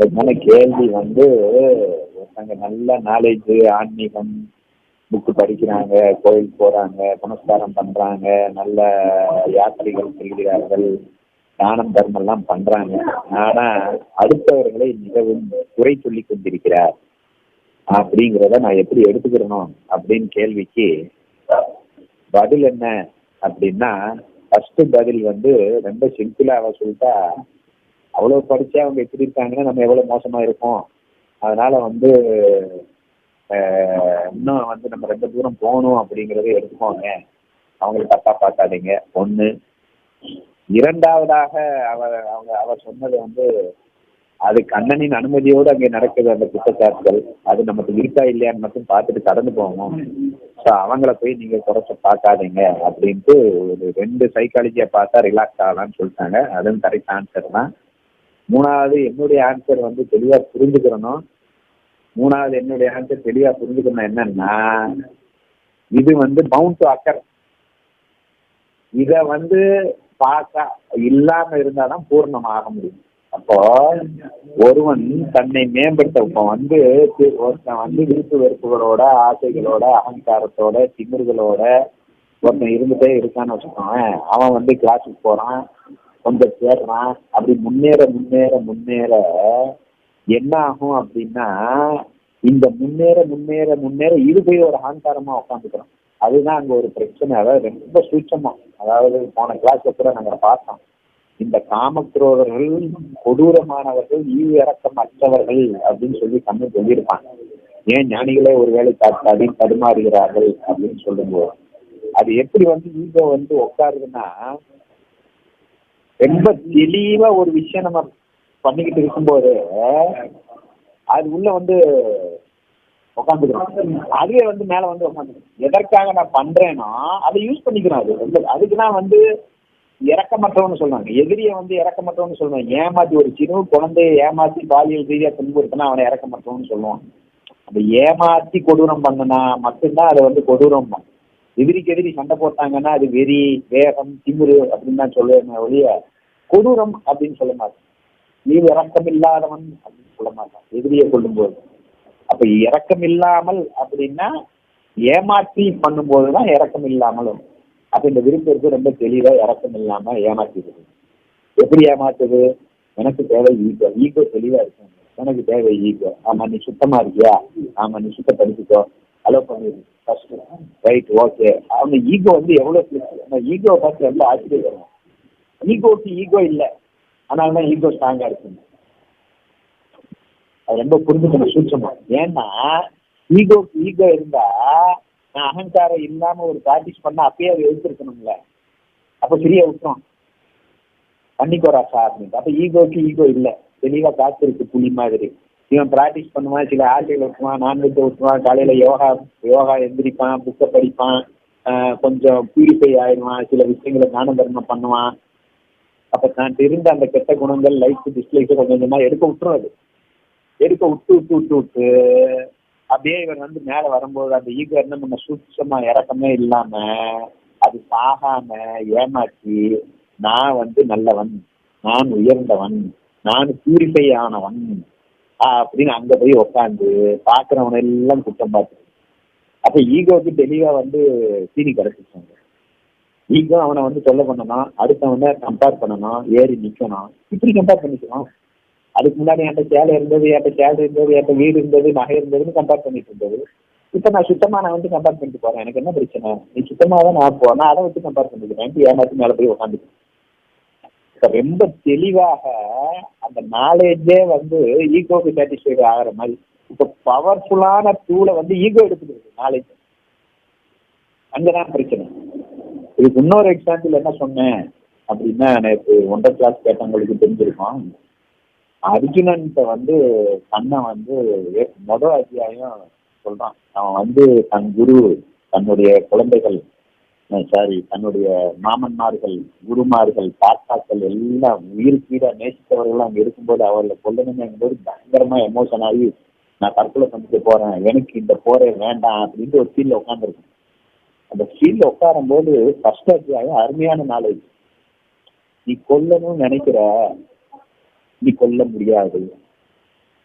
அதுக்கான கேள்வி வந்து ஒருத்தங்க நல்ல நாலேஜ் ஆன்மீகம் புக்கு படிக்கிறாங்க கோயில் போறாங்க புனஸ்காரம் பண்றாங்க நல்ல யாத்திரைகள் செல்கிறார்கள் தானம் தர்மம் எல்லாம் பண்றாங்க. ஆனா அடுத்தவர்களை மிகவும் குறை சொல்லி கொண்டிருக்கிறார். அப்படிங்கிறத நான் எப்படி எடுத்துக்கிறணும் அப்படின்னு கேள்விக்கு பதில் என்ன அப்படின்னா ஃபர்ஸ்ட் பதில் வந்து ரொம்ப சிம்பிளா அவ சொல்லிட்டா அவ்வளவு படிச்சா அவங்க எப்படி இருக்காங்கன்னா நம்ம எவ்வளவு மோசமா இருக்கோம். அதனால வந்து ஆஹ், இன்னும் வந்து நம்ம ரொம்ப தூரம் போகணும் அப்படிங்கறத எடுத்துக்கோங்க. அவங்களை தப்பா பார்க்காதீங்க. ஒண்ணு இரண்டாவதாக அவ அவங்க அவ சொன்னது வந்து அது கண்ணனின் அனுமதியோடு அங்கே நடக்குது அந்த குற்றச்சாட்டுகள். அது நமக்கு இருக்கா இல்லையான்னு மட்டும் பார்த்துட்டு கடந்து போகணும். ஸோ அவங்கள போய் நீங்க குறைச்ச பார்க்காதீங்க அப்படின்ட்டு ஒரு ரெண்டு சைக்காலஜியை பார்த்தா ரிலாக்ஸ் ஆகலாம்னு சொல்லிட்டாங்க. அதுவும் கரெக்ட் ஆன்சர் தான். மூணாவது என்னுடைய ஆன்சர் வந்து தெளிவா புரிஞ்சுக்கிறணும் மூணாவது என்னுடைய ஆன்சர் தெளிவா புரிஞ்சுக்கணும் என்னன்னா இது வந்து பவுண்ட் டு அக்கர் இத வந்து பார்த்தா இல்லாம இருந்தாதான் பூர்ணம் ஆக முடியும். அப்போ ஒருவன் தன்னை மேம்படுத்த இப்போ வந்து ஒருத்தன் வந்து விருப்பு வெறுப்புகளோட ஆசைகளோட அகங்காரத்தோட திமிர்களோட ஒருத்தன் இருந்துட்டே இருக்கான்னு வச்சுக்கோங்க அவன் வந்து கிளாஸுக்கு போறான். கொஞ்சம் சேர்றான் அப்படி முன்னேற முன்னேற முன்னேற என்ன ஆகும் அப்படின்னா இந்த முன்னேற முன்னேற முன்னேற இது போய் ஒரு அகங்காரமா உட்காந்துக்கிறோம் அதுதான் அங்க ஒரு பிரச்சனை. அதாவது ரொம்ப சூட்சமா. அதாவது போன கிளாஸ்ல கூட நாங்க பார்த்தோம். இந்த காமக்ரோதர்கள் கொடூரமானவர்கள் ஈவு இறக்கம் அற்றவர்கள் அப்படின்னு சொல்லி கண்ணு சொல்லியிருப்பாங்க. ஏன் ஞானிகளே ஒருவேளை தடி தடுமாறுகிறார்கள் அப்படின்னு சொல்லும்போது. அது எப்படி வந்து ஈகோ வந்து உட்காருதுன்னா ரொம்ப தெளிவா ஒரு விஷயம் நம்ம பண்ணிக்கிட்டு இருக்கும்போது அது உள்ள வந்து உட்காந்துக்கிறோம் அதுவே வந்து மேல வந்து உட்காந்துக்கிறோம் எதற்காக நான் பண்றேன்னா அதை யூஸ் பண்ணிக்கிறோம் அது. ரொம்ப அதுக்கு தான் வந்து இறக்கமற்றவன்னு சொல்லுவாங்க எதிரியை வந்து இறக்கமற்றவன்னு சொல்லுவாங்க ஏமாத்தி ஒரு சின்ன குழந்தைய ஏமாத்தி பாலியல் ரீதியா துன்புறுத்தினா அவனை இறக்கமற்றவன்னு சொல்லுவான் அந்த ஏமாத்தி கொடூரம் பண்ணனா மட்டும்தான் அதை வந்து கொடூரம் எதிரிக்கு எதிரி சண்டை போட்டாங்கன்னா அது வெறி வேகம் திமிரு அப்படின்னு தான் சொல்லுவேன் ஒழிய கொடூரம் அப்படின்னு சொல்ல மாட்டேன். நீ இறக்கம் இல்லாதவன் அப்படின்னு சொல்ல மாட்டான். எதிரியை கொள்ளும்போது அப்ப இறக்கம் இல்லாமல் அப்படின்னா ஏமாற்றி பண்ணும்போது தான் இறக்கம் இல்லாமல் அப்ப இந்த விருப்பம் ரொம்ப தெளிவா இறக்கம் இல்லாம ஏமாற்றிடுது எப்படி ஏமாத்துது எனக்கு தேவை ஈகோ. ஈகோ தெளிவா இருக்கும் எனக்கு தேவை ஈகோ. ஆமா நீ சுத்தமா இருக்கியா? ஆமா நீ சுத்தப்படுத்திக்கோ. அலோ பண்ணிடுது ஃபர்ஸ்ட் ரைட் ஓகே அவங்க ஈகோ வந்து எவ்வளவு flexible. ஈகோ பார்த்து ரொம்ப ஆச்சரியப்படுறோம். ஈகோக்கு ஈகோ இல்லை. ஆனால் தான் ஈகோ ஸ்ட்ராங்கா இருக்குங்க. அது ரொம்ப புரிஞ்சுக்கணும் சூட்சமா. ஏன்னா ஈகோக்கு ஈகோ இருந்தா நான் அகங்காரம் இல்லாம ஒரு பிராக்டிஸ் பண்ணா அப்பயே அதை எடுத்துருக்கணும்ல. அப்ப சரியா விட்டுரும். பண்ணிக்கோரா சார் அப்படின்ட்டு அப்ப ஈகோக்கு ஈகோ இல்லை. தெளிவா காத்திருக்கு புலி மாதிரி. இவன் ப்ராக்டிஸ் பண்ணுவான் சில ஆசைகள் விட்டுவான் நான்வெஜ் விட்டுவான் காலையில யோகா யோகா எந்திரிப்பான் புக்கை படிப்பான் கொஞ்சம் பியூரிஃபை ஆயிடுவான் சில விஷயங்களை தான தர்மம் பண்ணுவான். அப்ப தான் இருந்த அந்த கெட்ட குணங்கள் லைஃப் டிஸ்லைக்ஸ் கொஞ்சம் கொஞ்சமா எடுக்க விட்டுரும் அது எடுக்க விட்டு விட்டு விட்டு விட்டு அப்படியே இவன் வந்து மேல வரும்போது அந்த ஈகோ என்ன பண்ண சூட்சமா இறக்கமே இல்லாம அது சாகாம ஏமாற்றி நான் வந்து நல்லவன் நான் உயர்ந்தவன் நான் பியூரிஃபை ஆனவன் அப்படின்னு அங்க போய் உட்காந்து பாக்குறவன எல்லாம் குற்றம் பார்த்து அப்ப ஈகோக்கு தெளிவா வந்து சீனி கிடைச்சிருச்சாங்க ஈகோ அவனை வந்து சொல்ல பண்ணணும் அடுத்தவனை கம்பேர் பண்ணணும் ஏறி நிக்கணும் இப்படி கம்பேர் பண்ணிக்கலாம். அதுக்கு முன்னாடி என்கிட்ட சேலை இருந்தது என்கிட்ட சேலை இருந்தது என்கிட்ட வீடு இருந்தது நகை இருந்ததுன்னு கம்பேர் பண்ணிட்டு இருந்தது. இப்ப நான் சுத்தமா நான் வந்து கம்பேர் பண்ணிட்டு போறேன். எனக்கு என்ன பிரச்சனை? நீ சுத்தமா தான் நான் போறேன் அதை வச்சு கம்பேர் பண்ணிக்கிறேன். ஏமாத்தி மேல போய் உட்காந்துக்கிறேன் ரொம்ப தெளிவாக அந்த நாலேஜே வந்து ஈகோக்கு சாட்டிஸ்ஃபைடு ஆகிற மாதிரி. இப்ப பவர்ஃபுல்லான டூலை வந்து ஈகோ எடுத்துக்கிறது நாலேஜ் அங்கதான் பிரச்சனை. இதுக்கு இன்னொரு எக்ஸாம்பிள் என்ன சொன்னேன்? அப்படின்னா நேற்று ஒன்றரை கிளாஸ் கேட்டவங்களுக்கு தெரிஞ்சிருக்கோம். அர்ஜுனன்ட்ட வந்து கண்ணன் வந்து மொதல் அத்தியாயம் சொல்றான். அவன் வந்து தன் குரு தன்னுடைய குழந்தைகள் சாரி தன்னுடைய மாமன்மார்கள் குருமார்கள் தாத்தாக்கள் எல்லாம் உயிர் கீழே நேசித்தவர்கள் அங்க இருக்கும்போது அவர்களை கொல்லணுங்கும்போது பயங்கரமா எமோஷன் ஆகி நான் தற்கொலை பண்ணிக்க போறேன். எனக்கு இந்த போரே வேண்டாம் அப்படின்ட்டு ஒரு ஃபீல்ல உட்காந்துருக்கும் அந்த ஃபீல்ல உட்காரும் போது ஃபர்ஸ்ட் அத்தியாயம் அருமையான நாலேஜ் நீ கொல்லணும்னு நினைக்கிற? நீ கொல்ல முடியாது.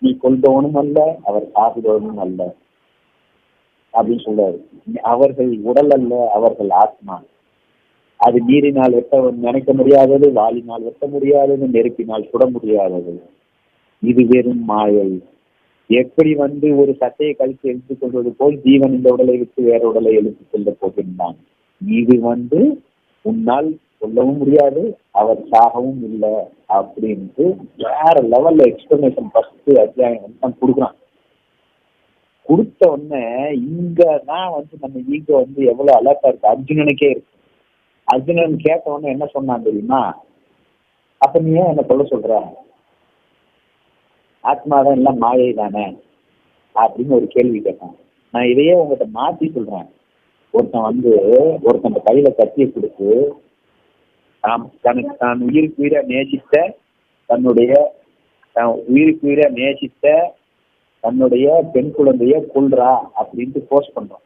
நீ கொல்றவனும் அல்ல அவர் சாப்பிடுவனும் அல்ல. அப்படின்னு சொல்றாரு. அவர்கள் உடல் அல்ல அவர்கள் ஆத்மா. அது நீரினால் வெட்ட நினைக்க முடியாதது வாளினால் வெட்ட முடியாதது நெருப்பினால் சுட முடியாதது. இது வெறும் மாயை. எப்படி வந்து ஒரு சட்டையை கழித்து எழுத்துக் கொள்வது போல் ஜீவன் இந்த உடலை விட்டு வேற உடலை எழுத்து கொள்ள போகின்றான். இது வந்து உன்னால் சொல்லவும் முடியாது அவர் சாகவும் இல்லை அப்படின்ட்டு வேற லெவல்ல எக்ஸ்பிளனேஷன் ஃபர்ஸ்ட் அத்தியாயம் தான் கொடுக்குறான். கொடுத்த உடனே இங்க தான் வந்து நம்ம ஈகோ வந்து எவ்வளவு அலர்ட்டா இருக்கு அர்ஜுனனுக்கே இருக்கு. அர்ஜுனன் கேட்ட உடனே என்ன சொன்னான் தெரியுமா? அப்ப நீ ஏன் என்ன சொல்ல சொல்ற? ஆத்மாதான் எல்லாம் மாயை தானே? அப்படின்னு ஒரு கேள்வி கேட்டான். நான் இதையே உங்ககிட்ட மாத்தி சொல்றேன். ஒருத்தன் வந்து ஒருத்தன் கையில கத்தியை கொடுத்து தனக்கு தான் உயிருக்கு உயிரை நேசித்த தன்னுடைய உயிருக்கு உயிரை நேசித்த தன்னுடைய பெண் குழந்தைய கொள்றா அப்படின்ட்டு போஸ்ட் பண்றான்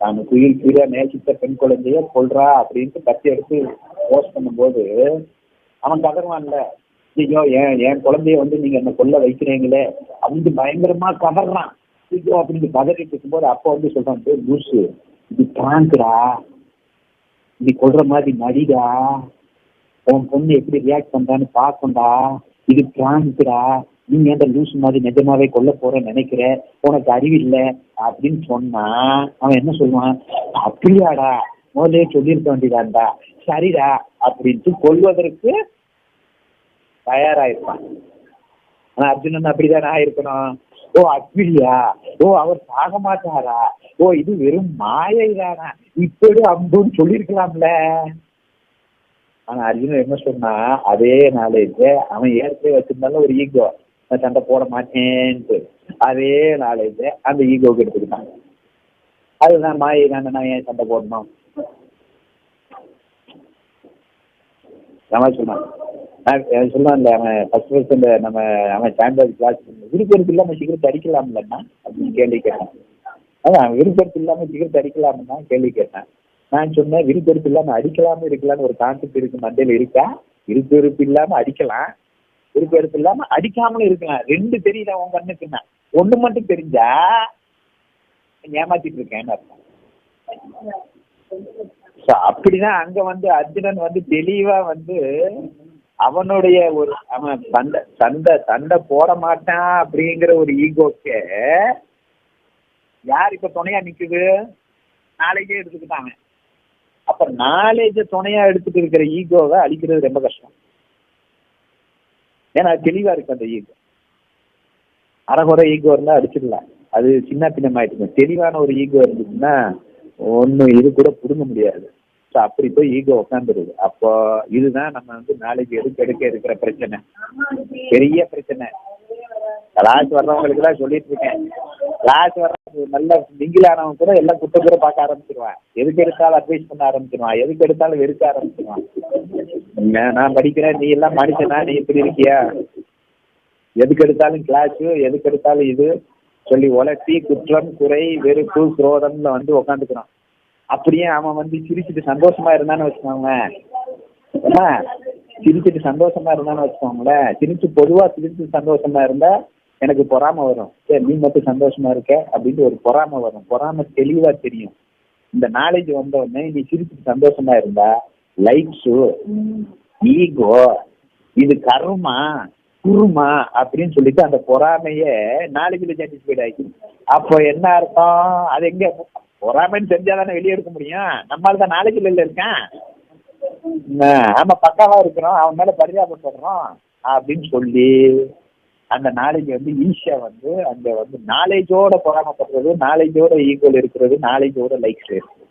தான் குயில் உயிரை நேசித்த பெண் குழந்தைய கொள்றா அப்படின்ட்டு கத்தி எடுத்து போஸ்ட் பண்ணும்போது அவன் கதறுவான்ல ஐயோ என் என் குழந்தைய வந்து நீங்க என்ன கொல்ல வைக்கிறீங்களே? அப்படின்னு பயங்கரமா கதறான். ஐயோ அப்படின்னு கதறிட்டு இருக்கும்போது அப்போ வந்து சொல்றான் லூசு இது பிராங்க்டா நீ கொள்ற மாதிரி நடிடா? உன் பொண்ணு எப்படி ரியாக்ட் பண்றான்னு பாக்கண்டா இது பிராங்க்டா நீங்க அந்த லூஸ் மாதிரி நிஜமாவே கொல்ல போறேன்னு நினைக்கிற? உனக்கு அறிவில்லை அப்படின்னு சொன்னா அவன் என்ன சொல்லுவான்? அப்படியாடா முதலே சொல்லியிருக்க வேண்டியதாண்டா சரிடா அப்படின்ட்டு கொல்வதற்கு தயாராயிருப்பான். ஆனா அர்ஜுனன் அப்படிதானே இருக்கணும்? ஓ அப்படியா ஓ அவர் சாக மாட்டாரா? ஓ இது வெறும் மாயை தானா இப்படி அம்புன்னு சொல்லியிருக்கலாம்ல. ஆனா அர்ஜுனன் என்ன சொன்னா அதே நாலேஜ் அவன் ஏற்கனவே வச்சிருந்தாலும் ஒரு ஈகோ நான் சண்டை போட மாட்டேன்ட்டு அதே நாலேஜ் அந்த ஈகோக்கு எடுத்துக்கிட்டாங்க. அதுதான் மாயை நான் நான் ஏன் சண்டை போடணும்? அவன் சொன்னான் சொன்னான்ல அவன் ஃபர்ஸ்ட் ஃபர்ஸ்ட் இந்த நம்ம அவன் ஸ்டாண்டர்ட் கிளாஸ் விருப்பம் இல்லாம சிகரெட் இல்லைன்னா அப்படின்னு கேள்வி கேட்டான். அதான் விருப்பம் இல்லாம சிகரெட் அடிக்கலாம்னா கேள்வி கேட்டேன். நான் சொன்னேன் விருப்பம் இல்லாம அடிக்கலாம இருக்கலாம்னு ஒரு கான்செப்ட் இருக்கு மண்டையில இருக்கா? விருப்ப வெறுப்பு இல்லாம அடிக்கலாம். விருப்ப இல்லாம அடிக்காமலும் இருக்கலாம். ரெண்டு தெரியல உன் கண்ணுக்குன்னா. ஒண்ணு மட்டும் தெரிஞ்சா ஏமாத்திட்டு இருக்கேன்னு அர்த்தம்? அப்படிதான் அங்க வந்து அர்ஜுனன் வந்து தெளிவா வந்து அவனுடைய ஒரு அவன் சண்டை சண்டை சண்டை போட மாட்டான் அப்படிங்கிற ஒரு ஈகோக்கு யார் இப்ப துணையா நிக்குது? நாலேஜே எடுத்துக்கிட்டாங்க அப்ப நாலேஜ துணையா எடுத்துட்டு இருக்கிற ஈகோவை அழிக்கிறது ரொம்ப கஷ்டம். ஏன்னா தெளிவா இருக்கு அந்த ஈகோ. அறகுறை ஈகோ இருந்தா அடிச்சிடலாம் அது சின்ன பின்னமாயிட்டு தெளிவான ஒரு ஈகோ இருந்துச்சுன்னா ஒண்ணு இது கூட புடுங்க முடியாது. ஸோ அப்படி போய் ஈகோ உட்காந்துருது அப்போ இதுதான் நம்ம வந்து நாளைக்கு எடுக்க எடுக்க இருக்கிற பிரச்சனை. பெரிய பிரச்சனை. கிளாஸ் வர்றவங்களுக்கு எல்லாம் சொல்லிட்டு இருக்கேன். கிளாஸ் வர்ற நல்ல ஆனவங்க கூட எல்லாம் குட்ட கூட பார்க்க ஆரம்பிச்சிருவான். எதுக்கு எடுத்தாலும் அட்வைஸ் பண்ண ஆரம்பிச்சிருவான். எதுக்கு எடுத்தாலும் வெறுக்க ஆரம்பிச்சிருவான். நான் படிக்கிறேன் நீ எல்லாம் மனுஷனா நீ இப்படி இருக்கியா? எதுக்கு எடுத்தாலும் கிளாஸ் எதுக்கு எடுத்தாலும் இது? சொல்லி உலட்டி குற்றம் குறை வெறுப்பு குரோதம்ல வந்து உக்காந்துக்கிறான். அப்படியே அவன் வந்து சிரிச்சுட்டு சந்தோஷமா இருந்தான்னு வச்சுக்கோங்க சிரிச்சுட்டு சந்தோஷமா இருந்தான்னு வச்சுக்கோங்களேன். சிரிச்சு பொதுவா சிரிச்சு சந்தோஷமா இருந்தா எனக்கு பொறாம வரும். சரி நீ மட்டும் சந்தோஷமா இருக்க அப்படின்ட்டு ஒரு பொறாம வரும். பொறாம தெளிவா தெரியும். இந்த நாலேஜ் வந்த உடனே நீ சிரிச்சுட்டு சந்தோஷமா இருந்தா லைக்ஸு ஈகோ இது கர்மா குருமா அப்படின்னு சொல்லிட்டு அந்த பொறாமைய நாலேஜில் சாட்டிஸ்ஃபைட் ஆகி. அப்போ என்ன அர்த்தம்? அது எங்க? பொறாமைன்னு தெரிஞ்சாதானே வெளியே எடுக்க முடியும். நம்மளால தான் நாலேஜில் இல்லை இருக்கேன். ஆமா பக்காவா இருக்கிறோம். அவன் மேல பரிதாபப்படுறோம் அப்படின்னு சொல்லி அந்த நாலேஜ் வந்து ஈஸியா வந்து அங்க வந்து நாலேஜோட பொறாமப்படுறது நாலேஜோட ஈக்குவல் இருக்கிறது நாலேஜோட லைக்ஸ் இருக்கு.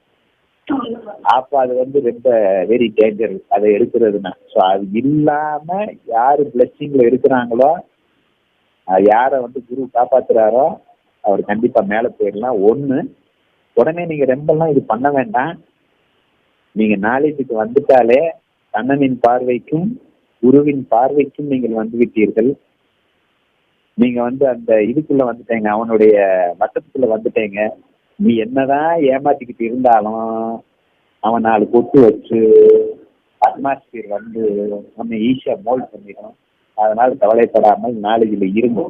அப்ப அது வந்து ரொம்ப வெரி டேஞ்சர் அதை எடுக்கிறதுனா ஸோ அது இல்லாம யாரு பிளஸ்ஸிங்ல இருக்கிறாங்களோ யார யாரை வந்து குரு காப்பாத்துறாரோ அவர் கண்டிப்பா மேல போயிடலாம். ஒண்ணு உடனே நீங்க ரொம்பலாம் இது பண்ண வேண்டாம். நீங்க நாலேஜுக்கு வந்துட்டாலே கண்ணனின் பார்வைக்கும் குருவின் பார்வைக்கும் நீங்கள் வந்து விட்டீர்கள். நீங்க வந்து அந்த இதுக்குள்ள வந்துட்டீங்க அவனுடைய வட்டத்துக்குள்ள வந்துட்டீங்க. நீ என்னதான் ஏமாத்திக்கிட்டு இருந்தாலும் அவன் நாலு கொட்டு வச்சு அட்மாஸ்பியர் வந்து நம்ம ஈஸியா மோல்ட் பண்ணிடும். அதனால கவலைப்படாமல் நாளைக்கு இருங்க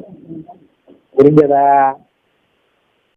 புரிஞ்சதா?